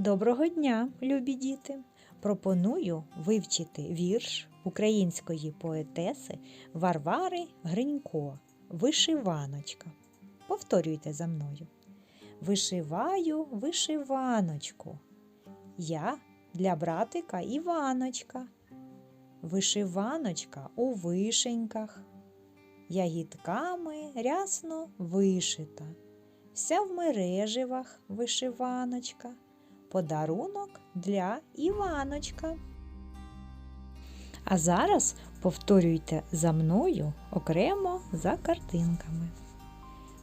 Доброго дня, любі діти! Пропоную вивчити вірш української поетеси Варвари Гринько Вишиваночка. Повторюйте за мною. Вишиваю вишиваночку. Я для братика Іваночка. Вишиваночка у вишеньках. Ягідками рясно вишита. Вся в мереживах вишиваночка. Подарунок для Іваночка. А зараз повторюйте за мною окремо за картинками.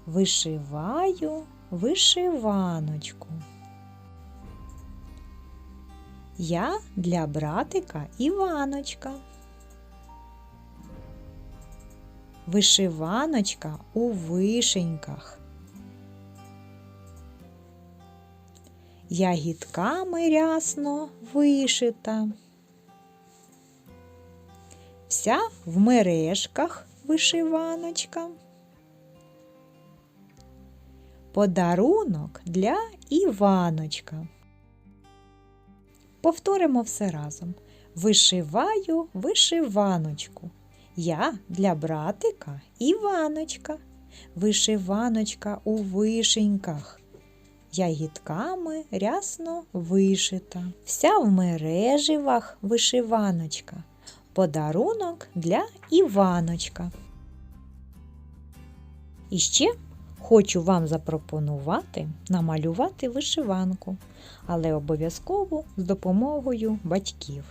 Вишиваю вишиваночку. Я для братика Іваночка. Вишиваночка у вишеньках. Ягідками рясно вишита. Вся в мережках вишиваночка. Подарунок для Іваночка. Повторимо все разом. Вишиваю вишиваночку. Я для братика Іваночка. Вишиваночка у вишеньках. Ягідками рясно вишита. Вся в мереживах вишиваночка. Подарунок для Іваночка. І ще хочу вам запропонувати намалювати вишиванку, але обов'язково з допомогою батьків.